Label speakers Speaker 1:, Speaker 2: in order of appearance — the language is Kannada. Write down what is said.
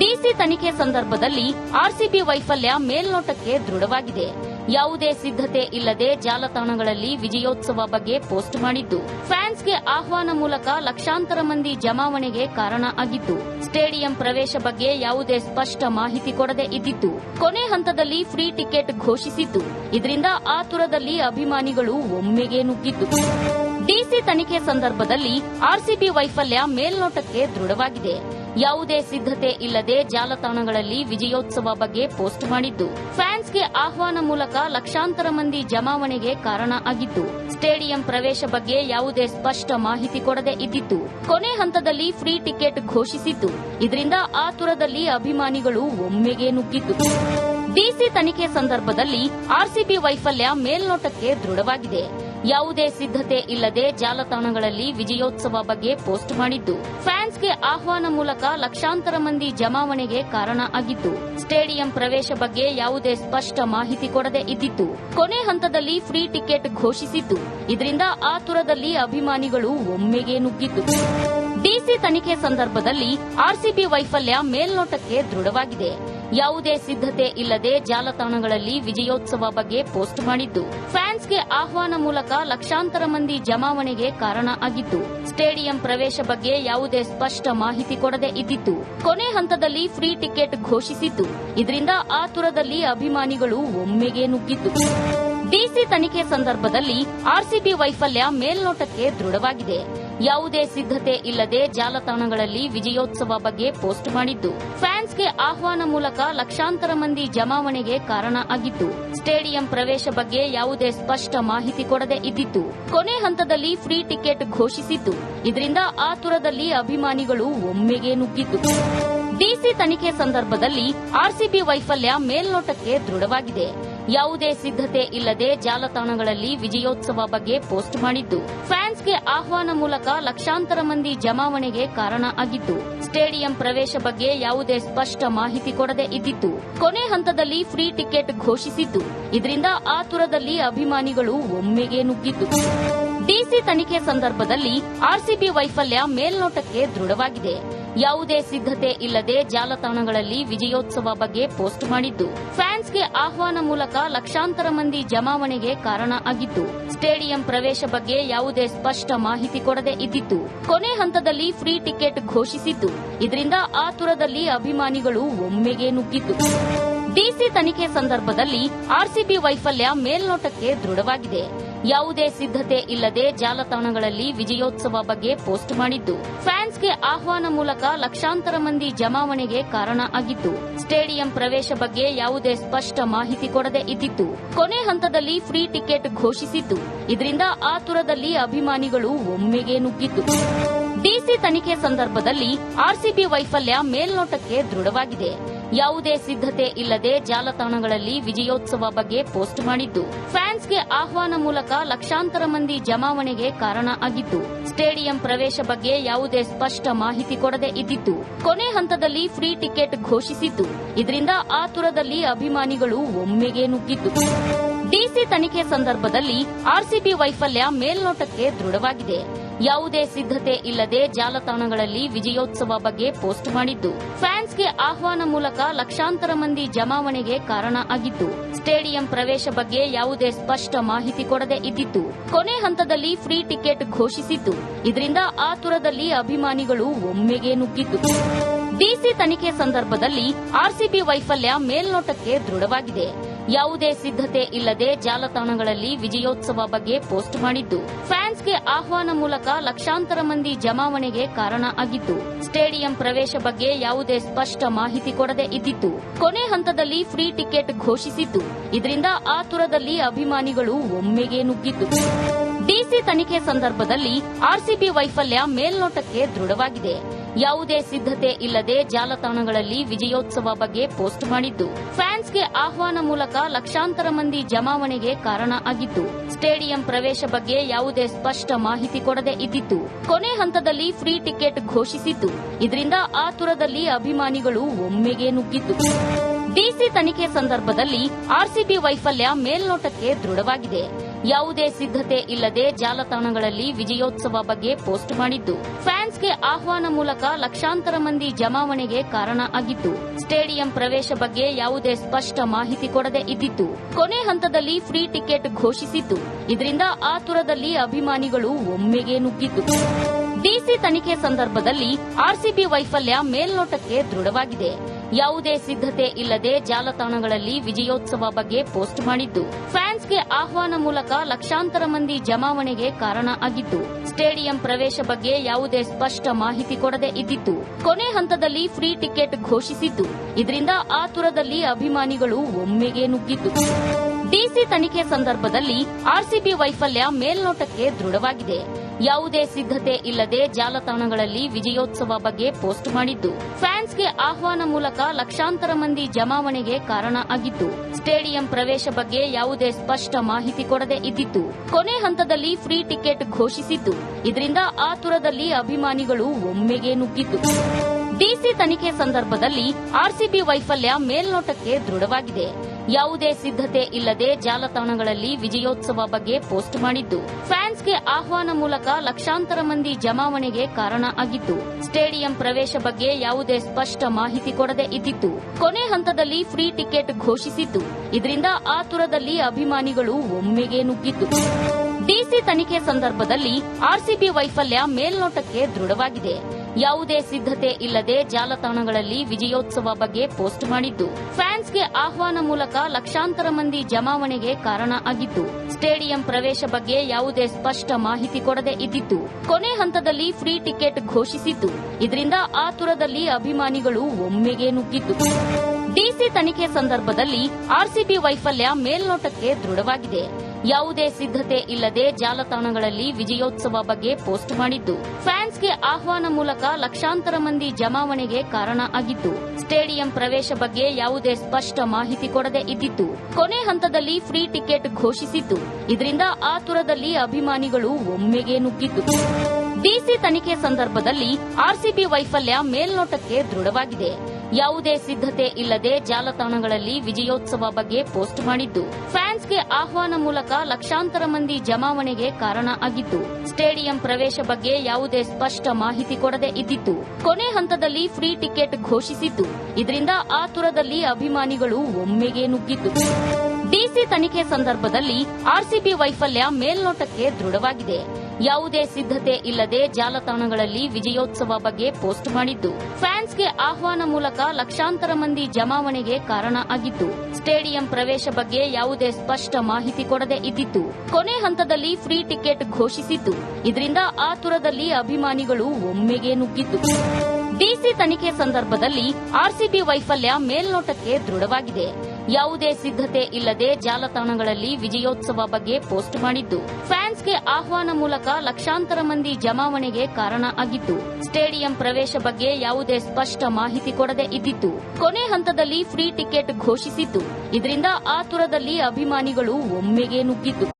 Speaker 1: ಡಿಸಿ ತನಿಖೆ ಸಂದರ್ಭದಲ್ಲಿ ಆರ್ಸಿಬಿ ವೈಫಲ್ಯ ಮೇಲ್ನೋಟಕ್ಕೆ ದೃಢವಾಗಿದೆ. ಯಾವುದೇ ಸಿದ್ಧತೆ ಇಲ್ಲದೆ ಜಾಲತಾಣಗಳಲ್ಲಿ ವಿಜಯೋತ್ಸವ ಬಗ್ಗೆ ಪೋಸ್ಟ್ ಮಾಡಿದ್ದು, ಫ್ಯಾನ್ಸ್ಗೆ ಆಹ್ವಾನ ಮೂಲಕ ಲಕ್ಷಾಂತರ ಮಂದಿ ಜಮಾವಣೆಗೆ ಕಾರಣ ಆಗಿತ್ತು ಸ್ಟೇಡಿಯಂ ಪ್ರವೇಶ ಬಗ್ಗೆ ಯಾವುದೇ ಸ್ಪಷ್ಟ ಮಾಹಿತಿ ಕೊಡದೆ ಇದ್ದಿತ್ತು ಕೊನೆ ಹಂತದಲ್ಲಿ ಫ್ರೀ ಟಿಕೆಟ್ ಘೋಷಿಸಿದ್ದು, ಇದರಿಂದ ಆತುರದಲ್ಲಿ ಅಭಿಮಾನಿಗಳು ಒಮ್ಮೆಗೆ ನುಗ್ಗಿದ್ದು. ಡಿಸಿ ತನಿಖೆ ಸಂದರ್ಭದಲ್ಲಿ ಆರ್ಸಿಬಿ ವೈಫಲ್ಯ ಮೇಲ್ನೋಟಕ್ಕೆ ದೃಢವಾಗಿದೆ. ಯಾವುದೇ ಸಿದ್ಧತೆ ಇಲ್ಲದೆ ಜಾಲತಾಣಗಳಲ್ಲಿ ವಿಜಯೋತ್ಸವ ಬಗ್ಗೆ ಪೋಸ್ಟ್ ಮಾಡಿದ್ದು. ಫ್ಯಾನ್ಸ್ಗೆ ಆಹ್ವಾನ ಮೂಲಕ ಲಕ್ಷಾಂತರ ಮಂದಿ ಜಮಾವಣೆಗೆ ಕಾರಣ ಆಗಿತ್ತು ಸ್ಟೇಡಿಯಂ ಪ್ರವೇಶ ಬಗ್ಗೆ ಯಾವುದೇ ಸ್ಪಷ್ಟ ಮಾಹಿತಿ ಕೊಡದೆ ಇದ್ದಿತ್ತು. ಕೊನೆ ಹಂತದಲ್ಲಿ ಫ್ರೀ ಟಿಕೆಟ್ ಘೋಷಿಸಿದ್ದು ಇದರಿಂದ ಆತುರದಲ್ಲಿ ಅಭಿಮಾನಿಗಳು ಒಮ್ಮೆಗೆ ನುಗ್ಗಿದ್ದು. ಡಿಸಿ ತನಿಖೆ ಸಂದರ್ಭದಲ್ಲಿ ಆರ್ಸಿಬಿ ವೈಫಲ್ಯ ಮೇಲ್ನೋಟಕ್ಕೆ ದೃಢವಾಗಿದೆ. ಯಾವುದೇ ಸಿದ್ಧತೆ ಇಲ್ಲದೆ ಜಾಲತಾಣಗಳಲ್ಲಿ ವಿಜಯೋತ್ಸವ ಬಗ್ಗೆ ಪೋಸ್ಟ್ ಮಾಡಿದ್ದು. ಫ್ಯಾನ್ಸ್ಗೆ ಆಹ್ವಾನ ಮೂಲಕ ಲಕ್ಷಾಂತರ ಮಂದಿ ಜಮಾವಣೆಗೆ ಕಾರಣ ಆಗಿತ್ತು ಸ್ಟೇಡಿಯಂ ಪ್ರವೇಶ ಬಗ್ಗೆ ಯಾವುದೇ ಸ್ಪಷ್ಟ ಮಾಹಿತಿ ಕೊಡದೆ ಇದ್ದಿತ್ತು. ಕೊನೆ ಹಂತದಲ್ಲಿ ಫ್ರೀ ಟಿಕೆಟ್ ಘೋಷಿಸಿದ್ದು. ಇದರಿಂದ ಆತುರದಲ್ಲಿ ಅಭಿಮಾನಿಗಳು ಒಮ್ಮೆಗೆ ನುಗ್ಗಿದ್ದು. ಡಿಸಿ ತನಿಖೆ ಸಂದರ್ಭದಲ್ಲಿ ಆರ್ಸಿಬಿ ವೈಫಲ್ಯ ಮೇಲ್ನೋಟಕ್ಕೆ ದೃಢವಾಗಿದೆ. ಯಾವುದೇ ಸಿದ್ಧತೆ ಇಲ್ಲದೆ ಜಾಲತಾಣಗಳಲ್ಲಿ ವಿಜಯೋತ್ಸವ ಬಗ್ಗೆ ಪೋಸ್ಟ್ ಮಾಡಿದ್ದು. ಫ್ಯಾನ್ಸ್ಗೆ ಆಹ್ವಾನ ಮೂಲಕ ಲಕ್ಷಾಂತರ ಮಂದಿ ಜಮಾವಣೆಗೆ ಕಾರಣ ಆಗಿತ್ತು ಸ್ಟೇಡಿಯಂ ಪ್ರವೇಶ ಬಗ್ಗೆ ಯಾವುದೇ ಸ್ಪಷ್ಟ ಮಾಹಿತಿ ಕೊಡದೆ ಇದ್ದಿತ್ತು ಕೊನೆ ಹಂತದಲ್ಲಿ ಫ್ರೀ ಟಿಕೆಟ್ ಘೋಷಿಸಿದ್ದು. ಇದರಿಂದ ಆತುರದಲ್ಲಿ ಅಭಿಮಾನಿಗಳು ಒಮ್ಮೆಗೆ ನುಗ್ಗಿದ್ದು. ಡಿಸಿ ತನಿಖೆ ಸಂದರ್ಭದಲ್ಲಿ ಆರ್ಸಿಬಿ ವೈಫಲ್ಯ ಮೇಲ್ನೋಟಕ್ಕೆ ದೃಢವಾಗಿದೆ. ಯಾವುದೇ ಸಿದ್ದತೆ ಇಲ್ಲದೆ ಜಾಲತಾಣಗಳಲ್ಲಿ ವಿಜಯೋತ್ಸವ ಬಗ್ಗೆ ಪೋಸ್ಟ್ ಮಾಡಿದ್ದು. ಫ್ಯಾನ್ಸ್ಗೆ ಆಹ್ವಾನ ಮೂಲಕ ಲಕ್ಷಾಂತರ ಮಂದಿ ಜಮಾವಣೆಗೆ ಕಾರಣ ಆಗಿತ್ತು ಸ್ಟೇಡಿಯಂ ಪ್ರವೇಶ ಬಗ್ಗೆ ಯಾವುದೇ ಸ್ಪಷ್ಟ ಮಾಹಿತಿ ಕೊಡದೆ ಇದ್ದಿತ್ತು ಕೊನೆ ಹಂತದಲ್ಲಿ ಫ್ರೀ ಟಿಕೆಟ್ ಘೋಷಿಸಿದ್ದು. ಇದರಿಂದ ಆತುರದಲ್ಲಿ ಅಭಿಮಾನಿಗಳು ಒಮ್ಮೆಗೆ ನುಗ್ಗಿದ್ದು. ಡಿಸಿ ತನಿಖೆ ಸಂದರ್ಭದಲ್ಲಿ ಆರ್ಸಿಬಿ ವೈಫಲ್ಯ ಮೇಲ್ನೋಟಕ್ಕೆ ದೃಢವಾಗಿದೆ. ಯಾವುದೇ ಸಿದ್ದತೆ ಇಲ್ಲದೆ ಜಾಲತಾಣಗಳಲ್ಲಿ ವಿಜಯೋತ್ಸವ ಬಗ್ಗೆ ಪೋಸ್ಟ್ ಮಾಡಿದ್ದು. ಫ್ಯಾನ್ಸ್ಗೆ ಆಹ್ವಾನ ಮೂಲಕ ಲಕ್ಷಾಂತರ ಮಂದಿ ಜಮಾವಣೆಗೆ ಕಾರಣ ಆಗಿತ್ತು ಸ್ಟೇಡಿಯಂ ಪ್ರವೇಶ ಬಗ್ಗೆ ಯಾವುದೇ ಸ್ಪಷ್ಟ ಮಾಹಿತಿ ಕೊಡದೆ ಇದ್ದಿತ್ತು. ಕೊನೆ ಹಂತದಲ್ಲಿ ಫ್ರೀ ಟಿಕೆಟ್ ಘೋಷಿಸಿದ್ದು. ಇದರಿಂದ ಆತುರದಲ್ಲಿ ಅಭಿಮಾನಿಗಳು ಒಮ್ಮೆಗೆ ನುಗ್ಗಿದ್ದು. ಡಿಸಿ ತನಿಖೆ ಸಂದರ್ಭದಲ್ಲಿ ಆರ್ಸಿಬಿ ವೈಫಲ್ಯ ಮೇಲ್ನೋಟಕ್ಕೆ ದೃಢವಾಗಿದೆ. ಯಾವುದೇ ಸಿದ್ಧತೆ ಇಲ್ಲದೆ ಜಾಲತಾಣಗಳಲ್ಲಿ ವಿಜಯೋತ್ಸವ ಬಗ್ಗೆ ಪೋಸ್ಟ್ ಮಾಡಿದ್ದು. ಫ್ಯಾನ್ಸ್ಗೆ ಆಹ್ವಾನ ಮೂಲಕ ಲಕ್ಷಾಂತರ ಮಂದಿ ಜಮಾವಣೆಗೆ ಕಾರಣ ಆಗಿತ್ತು ಸ್ಟೇಡಿಯಂ ಪ್ರವೇಶ ಬಗ್ಗೆ ಯಾವುದೇ ಸ್ಪಷ್ಟ ಮಾಹಿತಿ ಕೊಡದೆ ಇದ್ದಿತ್ತು. ಕೊನೆ ಹಂತದಲ್ಲಿ ಫ್ರೀ ಟಿಕೆಟ್ ಘೋಷಿಸಿದ್ದು. ಇದರಿಂದ ಆತುರದಲ್ಲಿ ಅಭಿಮಾನಿಗಳು ಒಮ್ಮೆಗೆ ನುಗ್ಗಿದ್ದು. ಡಿಸಿ ತನಿಖೆ ಸಂದರ್ಭದಲ್ಲಿ ಆರ್ಸಿಬಿ ವೈಫಲ್ಯ ಮೇಲ್ನೋಟಕ್ಕೆ ದೃಢವಾಗಿದೆ. ಯಾವುದೇ ಸಿದ್ಧತೆ ಇಲ್ಲದೆ ಜಾಲತಾಣಗಳಲ್ಲಿ ವಿಜಯೋತ್ಸವ ಬಗ್ಗೆ ಪೋಸ್ಟ್ ಮಾಡಿದ್ದು. ಫ್ಯಾನ್ಸ್ಗೆ ಆಹ್ವಾನ ಮೂಲಕ ಲಕ್ಷಾಂತರ ಮಂದಿ ಜಮಾವಣೆಗೆ ಕಾರಣ ಆಗಿತ್ತು ಸ್ಟೇಡಿಯಂ ಪ್ರವೇಶ ಬಗ್ಗೆ ಯಾವುದೇ ಸ್ಪಷ್ಟ ಮಾಹಿತಿ ಕೊಡದೆ ಇದ್ದಿತ್ತು. ಕೊನೆ ಹಂತದಲ್ಲಿ ಫ್ರೀ ಟಿಕೆಟ್ ಘೋಷಿಸಿದ್ದು. ಇದರಿಂದ ಆತುರದಲ್ಲಿ ಅಭಿಮಾನಿಗಳು ಒಮ್ಮೆಗೆ ನುಗ್ಗಿದ್ದು. ಡಿಸಿ ತನಿಖೆ ಸಂದರ್ಭದಲ್ಲಿ ಆರ್ಸಿಬಿ ವೈಫಲ್ಯ ಮೇಲ್ನೋಟಕ್ಕೆ ದೃಢವಾಗಿದೆ. ಯಾವುದೇ ಸಿದ್ದತೆ ಇಲ್ಲದೆ ಜಾಲತಾಣಗಳಲ್ಲಿ ವಿಜಯೋತ್ಸವ ಬಗ್ಗೆ ಪೋಸ್ಟ್ ಮಾಡಿದ್ದು. ಫ್ಯಾನ್ಸ್ಗೆ ಆಹ್ವಾನ ಮೂಲಕ ಲಕ್ಷಾಂತರ ಮಂದಿ ಜಮಾವಣೆಗೆ ಕಾರಣ ಆಗಿತ್ತು ಸ್ಟೇಡಿಯಂ ಪ್ರವೇಶ ಬಗ್ಗೆ ಯಾವುದೇ ಸ್ಪಷ್ಟ ಮಾಹಿತಿ ಕೊಡದೆ ಇದ್ದಿತ್ತು ಕೊನೆ ಹಂತದಲ್ಲಿ ಫ್ರೀ ಟಿಕೆಟ್ ಘೋಷಿಸಿದ್ದು. ಇದರಿಂದ ಆತುರದಲ್ಲಿ ಅಭಿಮಾನಿಗಳು ಒಮ್ಮೆಗೆ ನುಗ್ಗಿದ್ದು. ಡಿಸಿ ತನಿಖೆ ಸಂದರ್ಭದಲ್ಲಿ ಆರ್ಸಿಬಿ ವೈಫಲ್ಯ ಮೇಲ್ನೋಟಕ್ಕೆ ದೃಢವಾಗಿದೆ. ಯಾವುದೇ ಸಿದ್ದತೆ ಇಲ್ಲದೆ ಜಾಲತಾಣಗಳಲ್ಲಿ ವಿಜಯೋತ್ಸವ ಬಗ್ಗೆ ಪೋಸ್ಟ್ ಮಾಡಿದ್ದು. ಫ್ಯಾನ್ಸ್ಗೆ ಆಹ್ವಾನ ಮೂಲಕ ಲಕ್ಷಾಂತರ ಮಂದಿ ಜಮಾವಣೆಗೆ ಕಾರಣ ಆಗಿತ್ತು ಸ್ಟೇಡಿಯಂ ಪ್ರವೇಶ ಬಗ್ಗೆ ಯಾವುದೇ ಸ್ಪಷ್ಟ ಮಾಹಿತಿ ಕೊಡದೆ ಇದ್ದಿತ್ತು ಕೊನೆ ಹಂತದಲ್ಲಿ ಫ್ರೀ ಟಿಕೆಟ್ ಘೋಷಿಸಿತ್ತು ಇದರಿಂದ ಆತುರದಲ್ಲಿ ಅಭಿಮಾನಿಗಳು ಒಮ್ಮೆಗೆ ನುಗ್ಗಿದ್ದು. ಡಿಸಿ ತನಿಖೆ ಸಂದರ್ಭದಲ್ಲಿ ಆರ್ಸಿಬಿ ವೈಫಲ್ಯ ಮೇಲ್ನೋಟಕ್ಕೆ ದೃಢವಾಗಿದೆ. ಯಾವುದೇ ಸಿದ್ದತೆ ಇಲ್ಲದೆ ಜಾಲತಾಣಗಳಲ್ಲಿ ವಿಜಯೋತ್ಸವ ಬಗ್ಗೆ ಪೋಸ್ಟ್ ಮಾಡಿದ್ದು. ಫ್ಯಾನ್ಸ್ಗೆ ಆಹ್ವಾನ ಮೂಲಕ ಲಕ್ಷಾಂತರ ಮಂದಿ ಜಮಾವಣೆಗೆ ಕಾರಣ ಆಗಿತ್ತು ಸ್ಟೇಡಿಯಂ ಪ್ರವೇಶ ಬಗ್ಗೆ ಯಾವುದೇ ಸ್ಪಷ್ಟ ಮಾಹಿತಿ ಕೊಡದೆ ಇದ್ದಿತ್ತು. ಕೊನೆ ಹಂತದಲ್ಲಿ ಫ್ರೀ ಟಿಕೆಟ್ ಘೋಷಿಸಿದ್ದು. ಇದರಿಂದ ಆತುರದಲ್ಲಿ ಅಭಿಮಾನಿಗಳು ಒಮ್ಮೆಗೆ ನುಗ್ಗಿದ್ದು. ಡಿಸಿ ತನಿಖೆ ಸಂದರ್ಭದಲ್ಲಿ ಆರ್ಸಿಬಿ ವೈಫಲ್ಯ ಮೇಲ್ನೋಟಕ್ಕೆ ದೃಢವಾಗಿದೆ. ಯಾವುದೇ ಸಿದ್ಧತೆ ಇಲ್ಲದೆ ಜಾಲತಾಣಗಳಲ್ಲಿ ವಿಜಯೋತ್ಸವ ಬಗ್ಗೆ ಪೋಸ್ಟ್ ಮಾಡಿದ್ದು. ಫ್ಯಾನ್ಸ್ಗೆ ಆಹ್ವಾನ ಮೂಲಕ ಲಕ್ಷಾಂತರ ಮಂದಿ ಜಮಾವಣೆಗೆ ಕಾರಣ ಆಗಿತ್ತು ಸ್ಟೇಡಿಯಂ ಪ್ರವೇಶ ಬಗ್ಗೆ ಯಾವುದೇ ಸ್ಪಷ್ಟ ಮಾಹಿತಿ ಕೊಡದೆ ಇದ್ದಿತ್ತು. ಕೊನೆ ಹಂತದಲ್ಲಿ ಫ್ರೀ ಟಿಕೆಟ್ ಘೋಷಿಸಿದ್ದು ಇದರಿಂದ ಆತುರದಲ್ಲಿ ಅಭಿಮಾನಿಗಳು ಒಮ್ಮೆಗೆ ನುಗ್ಗಿದ್ದು. ಡಿಸಿ ತನಿಖೆ ಸಂದರ್ಭದಲ್ಲಿ ಆರ್ಸಿಬಿ ವೈಫಲ್ಯ ಮೇಲ್ನೋಟಕ್ಕೆ ದೃಢವಾಗಿದೆ. ಯಾವುದೇ ಸಿದ್ಧತೆ ಇಲ್ಲದೆ ಜಾಲತಾಣಗಳಲ್ಲಿ ವಿಜಯೋತ್ಸವ ಬಗ್ಗೆ ಪೋಸ್ಟ್ ಮಾಡಿದ್ದು. ಫ್ಯಾನ್ಸ್ಗೆ ಆಹ್ವಾನ ಮೂಲಕ ಲಕ್ಷಾಂತರ ಮಂದಿ ಜಮಾವಣೆಗೆ ಕಾರಣ ಆಗಿತ್ತು ಸ್ಟೇಡಿಯಂ ಪ್ರವೇಶ ಬಗ್ಗೆ ಯಾವುದೇ ಸ್ಪಷ್ಟ ಮಾಹಿತಿ ಕೊಡದೆ ಇದ್ದಿತ್ತು. ಕೊನೆ ಹಂತದಲ್ಲಿ ಫ್ರೀ ಟಿಕೆಟ್ ಘೋಷಿಸಿದ್ದು. ಇದರಿಂದ ಆತುರದಲ್ಲಿ ಅಭಿಮಾನಿಗಳು ಒಮ್ಮೆಗೆ ನುಗ್ಗಿದ್ದು. ಡಿಸಿ ತನಿಖೆ ಸಂದರ್ಭದಲ್ಲಿ ಆರ್ಸಿಬಿ ವೈಫಲ್ಯ ಮೇಲ್ನೋಟಕ್ಕೆ ದೃಢವಾಗಿದೆ. ಯಾವುದೇ ಸಿದ್ಧತೆ ಇಲ್ಲದೆ ಜಾಲತಾಣಗಳಲ್ಲಿ ವಿಜಯೋತ್ಸವ ಬಗ್ಗೆ ಪೋಸ್ಟ್ ಮಾಡಿದ್ದು. ಫ್ಯಾನ್ಸ್ಗೆ ಆಹ್ವಾನ ಮೂಲಕ ಲಕ್ಷಾಂತರ ಮಂದಿ ಜಮಾವಣೆಗೆ ಕಾರಣ ಆಗಿತ್ತು ಸ್ಟೇಡಿಯಂ ಪ್ರವೇಶ ಬಗ್ಗೆ ಯಾವುದೇ ಸ್ಪಷ್ಟ ಮಾಹಿತಿ ಕೊಡದೆ ಇದ್ದಿತ್ತು ಕೊನೆ ಹಂತದಲ್ಲಿ ಫ್ರೀ ಟಿಕೆಟ್ ಘೋಷಿಸಿದ್ದು. ಇದರಿಂದ ಆತುರದಲ್ಲಿ ಅಭಿಮಾನಿಗಳು ಒಮ್ಮೆಗೆ ನುಗ್ಗಿದ್ದು. ಡಿಸಿ ತನಿಖೆ ಸಂದರ್ಭದಲ್ಲಿ ಆರ್ಸಿಬಿ ವೈಫಲ್ಯ ಮೇಲ್ನೋಟಕ್ಕೆ ದೃಢವಾಗಿದೆ. ಯಾವುದೇ ಸಿದ್ಧತೆ ಇಲ್ಲದೆ ಜಾಲತಾಣಗಳಲ್ಲಿ ವಿಜಯೋತ್ಸವ ಬಗ್ಗೆ ಪೋಸ್ಟ್ ಮಾಡಿದ್ದು. ಫ್ಯಾನ್ಸ್ಗೆ ಆಹ್ವಾನ ಮೂಲಕ ಲಕ್ಷಾಂತರ ಮಂದಿ ಜಮಾವಣೆಗೆ ಕಾರಣ ಆಗಿತ್ತು ಸ್ಟೇಡಿಯಂ ಪ್ರವೇಶ ಬಗ್ಗೆ ಯಾವುದೇ ಸ್ಪಷ್ಟ ಮಾಹಿತಿ ಕೊಡದೆ ಇದ್ದಿತ್ತು ಕೊನೆ ಹಂತದಲ್ಲಿ ಫ್ರೀ ಟಿಕೆಟ್ ಘೋಷಿಸಿದ್ದು. ಇದರಿಂದ ಆತುರದಲ್ಲಿ ಅಭಿಮಾನಿಗಳು ಒಮ್ಮೆಗೆ ನುಗ್ಗಿದ್ದು. ಡಿಸಿ ತನಿಖೆ ಸಂದರ್ಭದಲ್ಲಿ ಆರ್ಸಿಬಿ ವೈಫಲ್ಯ ಮೇಲ್ನೋಟಕ್ಕೆ ದೃಢವಾಗಿದೆ. ಯಾವುದೇ ಸಿದ್ಧತೆ ಇಲ್ಲದೆ ಜಾಲತಾಣಗಳಲ್ಲಿ ವಿಜಯೋತ್ಸವ ಬಗ್ಗೆ ಪೋಸ್ಟ್ ಮಾಡಿದ್ದು. ಫ್ಯಾನ್ಸ್ಗೆ ಆಹ್ವಾನ ಮೂಲಕ ಲಕ್ಷಾಂತರ ಮಂದಿ ಜಮಾವಣೆಗೆ ಕಾರಣ ಆಗಿತ್ತು ಸ್ಟೇಡಿಯಂ ಪ್ರವೇಶ ಬಗ್ಗೆ ಯಾವುದೇ ಸ್ಪಷ್ಟ ಮಾಹಿತಿ ಕೊಡದೆ ಇದ್ದಿತ್ತು. ಕೊನೆ ಹಂತದಲ್ಲಿ ಫ್ರೀ ಟಿಕೆಟ್ ಘೋಷಿಸಿದ್ದು. ಇದರಿಂದ ಆತುರದಲ್ಲಿ ಅಭಿಮಾನಿಗಳು ಒಮ್ಮೆಗೆ ನುಗ್ಗಿದ್ದು. ಡಿಸಿ ತನಿಖೆ ಸಂದರ್ಭದಲ್ಲಿ ಆರ್ಸಿಬಿ ವೈಫಲ್ಯ ಮೇಲ್ನೋಟಕ್ಕೆ ದೃಢವಾಗಿದೆ. ಯಾವುದೇ ಸಿದ್ಧತೆ ಇಲ್ಲದೆ ಜಾಲತಾಣಗಳಲ್ಲಿ ವಿಜಯೋತ್ಸವ ಬಗ್ಗೆ ಪೋಸ್ಟ್ ಮಾಡಿದ್ದು. ಫ್ಯಾನ್ಸ್ಗೆ ಆಹ್ವಾನ ಮೂಲಕ ಲಕ್ಷಾಂತರ ಮಂದಿ ಜಮಾವಣೆಗೆ ಕಾರಣ ಆಗಿತ್ತು ಸ್ಟೇಡಿಯಂ ಪ್ರವೇಶ ಬಗ್ಗೆ ಯಾವುದೇ ಸ್ಪಷ್ಟ ಮಾಹಿತಿ ಕೊಡದೆ ಇದ್ದಿತ್ತು. ಕೊನೆ ಹಂತದಲ್ಲಿ ಫ್ರೀ ಟಿಕೆಟ್ ಘೋಷಿಸಿದ್ದು. ಇದರಿಂದ ಆತುರದಲ್ಲಿ ಅಭಿಮಾನಿಗಳು ಒಮ್ಮೆಗೆ ನುಗ್ಗಿದ್ದು. ಡಿಸಿ ತನಿಖೆ ಸಂದರ್ಭದಲ್ಲಿ ಆರ್ಸಿಬಿ ವೈಫಲ್ಯ ಮೇಲ್ನೋಟಕ್ಕೆ ದೃಢವಾಗಿದೆ. ಯಾವುದೇ ಸಿದ್ಧತೆ ಇಲ್ಲದೆ ಜಾಲತಾಣಗಳಲ್ಲಿ ವಿಜಯೋತ್ಸವ ಬಗ್ಗೆ ಪೋಸ್ಟ್ ಮಾಡಿದ್ದು. ಫ್ಯಾನ್ಸ್ಗೆ ಆಹ್ವಾನ ಮೂಲಕ ಲಕ್ಷಾಂತರ ಮಂದಿ ಜಮಾವಣೆಗೆ ಕಾರಣ ಆಗಿತ್ತು ಸ್ಟೇಡಿಯಂ ಪ್ರವೇಶ ಬಗ್ಗೆ ಯಾವುದೇ ಸ್ಪಷ್ಟ ಮಾಹಿತಿ ಕೊಡದೆ ಇದ್ದಿತ್ತು ಕೊನೆ ಹಂತದಲ್ಲಿ ಫ್ರೀ ಟಿಕೆಟ್ ಘೋಷಿಸಿದ್ದು. ಇದರಿಂದ ಆತುರದಲ್ಲಿ ಅಭಿಮಾನಿಗಳು ಒಮ್ಮೆಗೆ ನುಗ್ಗಿದ್ದು. ಡಿಸಿ ತನಿಖೆ ಸಂದರ್ಭದಲ್ಲಿ ಆರ್ಸಿಬಿ ವೈಫಲ್ಯ ಮೇಲ್ನೋಟಕ್ಕೆ ದೃಢವಾಗಿದೆ. ಯಾವುದೇ ಸಿದ್ಧತೆ ಇಲ್ಲದೆ ಜಾಲತಾಣಗಳಲ್ಲಿ ವಿಜಯೋತ್ಸವ ಬಗ್ಗೆ ಪೋಸ್ಟ್ ಮಾಡಿದ್ದು. ಫ್ಯಾನ್ಸ್ಗೆ ಆಹ್ವಾನ ಮೂಲಕ ಲಕ್ಷಾಂತರ ಮಂದಿ ಜಮಾವಣೆಗೆ ಕಾರಣ ಆಗಿತ್ತು ಸ್ಟೇಡಿಯಂ ಪ್ರವೇಶ ಬಗ್ಗೆ ಯಾವುದೇ ಸ್ಪಷ್ಟ ಮಾಹಿತಿ ಕೊಡದೆ ಇದ್ದಿತ್ತು ಕೊನೆ ಹಂತದಲ್ಲಿ ಫ್ರೀ ಟಿಕೆಟ್ ಘೋಷಿಸಿದ್ದು. ಇದರಿಂದ ಆತುರದಲ್ಲಿ ಅಭಿಮಾನಿಗಳು ಒಮ್ಮೆಗೆ ನುಗ್ಗಿದ್ದು. ಡಿಸಿ ತನಿಖೆ ಸಂದರ್ಭದಲ್ಲಿ ಆರ್ಸಿಬಿ ವೈಫಲ್ಯ ಮೇಲ್ನೋಟಕ್ಕೆ ದೃಢವಾಗಿದೆ. ಯಾವುದೇ ಸಿದ್ಧತೆ ಇಲ್ಲದೆ ಜಾಲತಾಣಗಳಲ್ಲಿ ವಿಜಯೋತ್ಸವ ಬಗ್ಗೆ ಪೋಸ್ಟ್ ಮಾಡಿದ್ದು. ಫ್ಯಾನ್ಸ್ಗೆ ಆಹ್ವಾನ ಮೂಲಕ ಲಕ್ಷಾಂತರ ಮಂದಿ ಜಮಾವಣೆಗೆ ಕಾರಣ ಆಗಿತ್ತು ಸ್ಟೇಡಿಯಂ ಪ್ರವೇಶ ಬಗ್ಗೆ ಯಾವುದೇ ಸ್ಪಷ್ಟ ಮಾಹಿತಿ ಕೊಡದೆ ಇದ್ದಿತ್ತು ಕೊನೆ ಹಂತದಲ್ಲಿ ಫ್ರೀ ಟಿಕೆಟ್ ಘೋಷಿಸಿದ್ದು. ಇದರಿಂದ ಆತುರದಲ್ಲಿ ಅಭಿಮಾನಿಗಳು ಒಮ್ಮೆಗೆ ನುಗ್ಗಿದ್ದು. ಡಿಸಿ ತನಿಖೆ ಸಂದರ್ಭದಲ್ಲಿ ಆರ್ಸಿಬಿ ವೈಫಲ್ಯ ಮೇಲ್ನೋಟಕ್ಕೆ ದೃಢವಾಗಿದೆ. ಯಾವುದೇ ಸಿದ್ಧತೆ ಇಲ್ಲದೆ ಜಾಲತಾಣಗಳಲ್ಲಿ ವಿಜಯೋತ್ಸವ ಬಗ್ಗೆ ಪೋಸ್ಟ್ ಮಾಡಿದ್ದು. ಫ್ಯಾನ್ಸ್ಗೆ ಆಹ್ವಾನ ಮೂಲಕ ಲಕ್ಷಾಂತರ ಮಂದಿ ಜಮಾವಣೆಗೆ ಕಾರಣ ಆಗಿತ್ತು ಸ್ಟೇಡಿಯಂ ಪ್ರವೇಶ ಬಗ್ಗೆ ಯಾವುದೇ ಸ್ಪಷ್ಟ ಮಾಹಿತಿ ಕೊಡದೆ ಇದ್ದಿತ್ತು. ಕೊನೆ ಹಂತದಲ್ಲಿ ಫ್ರೀ ಟಿಕೆಟ್ ಘೋಷಿಸಿದ್ದು ಇದರಿಂದ ಆತುರದಲ್ಲಿ ಅಭಿಮಾನಿಗಳು ಒಮ್ಮೆಗೆ ನುಗ್ಗಿದ್ದು.